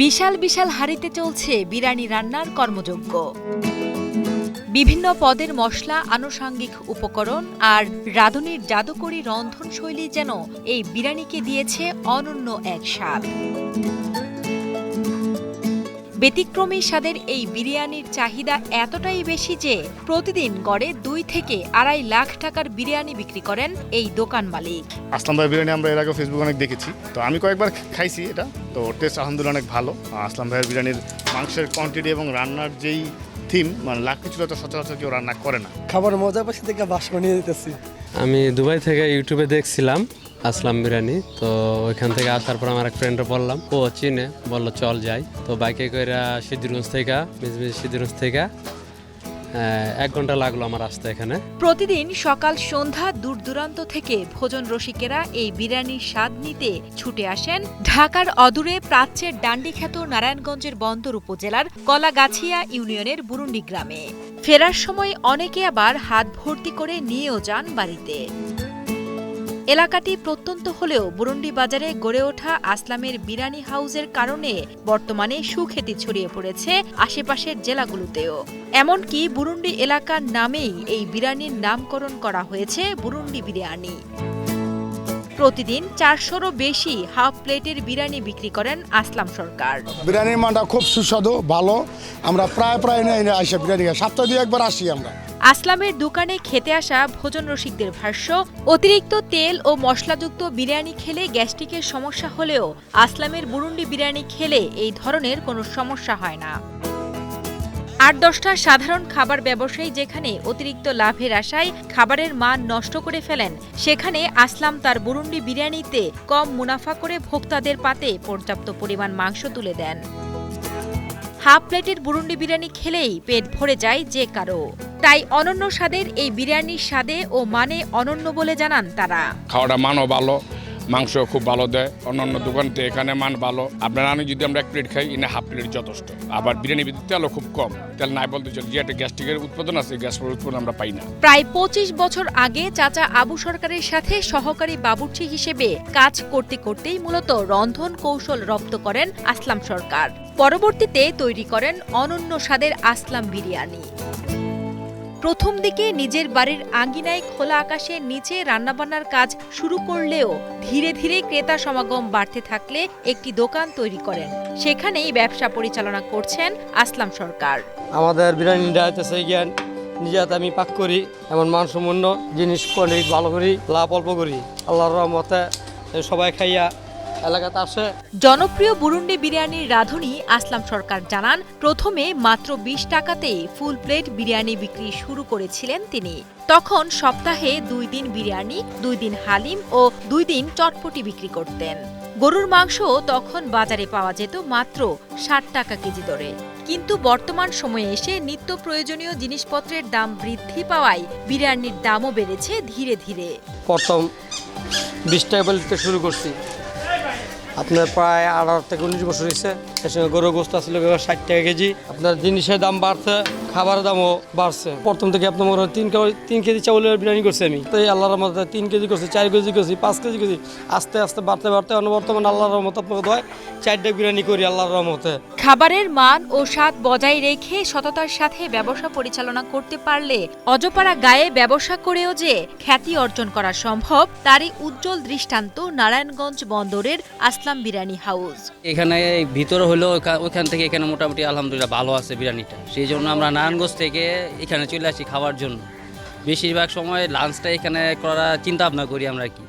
বিশাল বিশাল হাড়িতে চলছে বিরানি রান্নার কর্মযজ্ঞ। বিভিন্ন পদের মশলা, আনুষাঙ্গিক উপকরণ আর রাঁধুনির জাদুকরী রন্ধনশৈলী যেন এই বিরানিকে দিয়েছে অনন্য এক স্বাদ। ব্যতিক্রমী স্বাদের এই বিরিয়ানির চাহিদা এতটাই বেশি যে প্রতিদিন গড়ে দুই থেকে আড়াই লাখ টাকার বিরিয়ানি বিক্রি করেন এই দোকান মালিক। আসলাম ভাই বিরিয়ানি আমরা এর আগে ফেসবুকে অনেক দেখেছি। তো আমি কয়েকবার খাইছি এটা তো টেস্ট আলহামদুলিল্লাহ অনেক ভালো। আসলাম ভাইয়ের বিরিয়ানির মাংসের কোয়ান্টিটি এবং রান্নার যেই থিম মানে লাখ কিছু তো সচরাচর কেউ রান্না করে না। খাবার মজা পাশে থেকে বাষ্প নিয়ে দিতেছি আমি দুবাই থেকে ইউটিউবে দেখছিলাম আসলাম বিরিয়ানি, তো ওইখান থেকে আসার পর আমার এক ফ্রেন্ডে বললাম, ও, চিনে। বলল, চল যাই। তো বাইকে করে সিদ্ধিরগঞ্জ থেকে, মিজমিজ সিদ্ধিরগঞ্জ থেকে এক ঘণ্টা লাগল আমার আসতে এখানে। প্রতিদিন সকাল সন্ধ্যা দূর দূরান্ত থেকে ভোজন রসিকেরা এই বিরিয়ানির স্বাদ নিতে ছুটে আসেন ঢাকার অদূরে প্রাচ্যের ডান্ডিখ্যাত নারায়ণগঞ্জের বন্দর উপজেলার কলাগাছিয়া ইউনিয়নের বুরুন্ডি গ্রামে। ফেরার সময় অনেকে আবার হাত ভর্তি করে নিয়েও যান বাড়িতে। এলাকাটি প্রত্যন্ত হলেও বুরুন্ডি বাজারে গড়ে ওঠা আসলামের বিরানি হাউজের কারণে বর্তমানে সুখ্যাতি ছড়িয়ে পড়েছে আশেপাশের জেলাগুলোতেও। এমনকি বুরুন্ডি এলাকার নামেই এই বিরানির নামকরণ করা হয়েছে বুরুন্ডি বিরিয়ানি। প্রতিদিন চারশোরও বেশি হাফ প্লেটের বিরিয়ানি বিক্রি করেন আসলাম সরকার। বিরিয়ানির মানটা খুব সুস্বাদু ভালো। আমরা প্রায় প্রায় আসি বিরিয়ানি। সপ্তাহে দিয়ে একবার আসি আমরা। আসলামের দোকানে খেতে আসা ভোজন রসিকদের ভাষ্য অতিরিক্ত তেল ও মশলাযুক্ত বিরিয়ানি খেলে গ্যাস্ট্রিকের সমস্যা হলেও আসলামের বুরুন্ডি বিরিয়ানি খেলে এই ধরনের কোনো সমস্যা হয় না। আট দশটা সাধারণ খাবার ব্যবসায়ী যেখানে অতিরিক্ত লাভের আশায় খাবারের মান নষ্ট করে ফেলেন, সেখানে আসলাম তার বুরুন্ডি বিরিয়ানিতে কম মুনাফা করে ভোক্তাদের পাতে পর্যাপ্ত পরিমাণ মাংস তুলে দেন। হাফ প্লেটের বুরুন্ডি বিরিয়ানি খেলেই পেট ভরে যায় যে কারও। তাই অনন্য স্বাদের এই বিরিয়ানির স্বাদে ও মানে অনন্য বলে জানান তারা। খাওয়াটা মানও ভালো মাংস খুব ভালো দেয় অন্য দোকান থেকে এখানে মান ভালো। আপনার আমি যদি আমরা এক প্লেট খাই, এনে হাফ প্লেট যথেষ্ট। আবার বিরিয়ানি ভিতরে তেলও খুব কম। তেল নাই বলতে চল, যে একটা গ্যাস্ট্রিকের উৎপাদন আছে গ্যাস উৎপাদন আমরা পাই না। প্রায় পঁচিশ বছর আগে চাচা আবু সরকারের সাথে সহকারী বাবুর্চি হিসেবে কাজ করতে করতেই মূলত রন্ধন কৌশল রপ্ত করেন আসলাম সরকার। পরবর্তীতে তৈরি করেন অনন্য স্বাদের আসলাম বিরিয়ানি। প্রথম দিকে নিজের বাড়ির আঙ্গিনায় খোলা আকাশের নিচে রান্নাবান্নার কাজ শুরু করলেও ধীরে ধীরে ক্রেতা সমাগম বাড়তে থাকলে একটি দোকান তৈরি করেন। সেখানেই ব্যবসা পরিচালনা করছেন আসলাম সরকার। আমাদের বিরিয়ানিটা হইতেছে জ্ঞান আমি পাক করি, এমন মানসম্পন্ন জিনিস কোয়ালিটি ভালো করি, লাভ অল্প করি। আল্লাহর রহমতে সবাই খাইয়া এলাকাতে আসে। জনপ্রিয় বুরুন্ডি বিরিয়ানির রাঁধুনি আসলাম সরকার জানান প্রথমে মাত্র বিশ টাকাতেই ফুল প্লেট বিরিয়ানি বিক্রি শুরু করেছিলেন তিনি। তখন সপ্তাহে দুই দিন বিরিয়ানি দুই দিন হালিম ও দুই দিন চটপটি বিক্রি করতেন। গরুর মাংস তখন বাজারে পাওয়া যেত মাত্র ষাট টাকা কেজি দরে। কিন্তু বর্তমান সময়ে এসে নিত্য প্রয়োজনীয় জিনিসপত্রের দাম বৃদ্ধি পাওয়ায় বিরিয়ানির দামও বেড়েছে ধীরে ধীরে। প্রথম বিশ টাকা শুরু করছি। আপনার প্রায় আঠারো থেকে উনিশ বছর হয়েছে। সঙ্গে গরু গোস্ত আসলে ষাট টাকা কেজি। আপনার জিনিসের দাম বাড়ছে খাবারের দামও বাড়ছে। প্রথম থেকে আপনার মনে হয় তিন কেজি তিন কেজি চাউলের বিরিয়ানি করছি আমি। তো এই আল্লাহর মধ্যে তিন কেজি করছি চার কেজি করছি পাঁচ কেজি করছি আস্তে আস্তে বাড়তে বাড়তে বর্তমানে আল্লাহর রহমত আপনাকে দেয় চারটা বিরিয়ানি করি আল্লাহর রহমতে। খাবারের মান ও স্বাদ বজায় রেখে সততার সাথে ব্যবসা পরিচালনা করতে পারলে অজপাড়া গায়ে ব্যবসা করেও যে খ্যাতি অর্জন করা সম্ভব তারই উজ্জ্বল দৃষ্টান্ত নারায়ণগঞ্জ বন্দরের আসলাম বিরিয়ানি হাউস। এখানে ভিতরে হলেও ওখান থেকে এখানে মোটামুটি আলহামদুলিল্লাহ ভালো আছে বিরিয়ানিটা। সেই জন্য আমরা নারায়ণগঞ্জ থেকে এখানে চলে আসি খাওয়ার জন্য। বেশিরভাগ সময় লাঞ্চটা এখানে করার চিন্তা ভাবনা করি আমরা কি।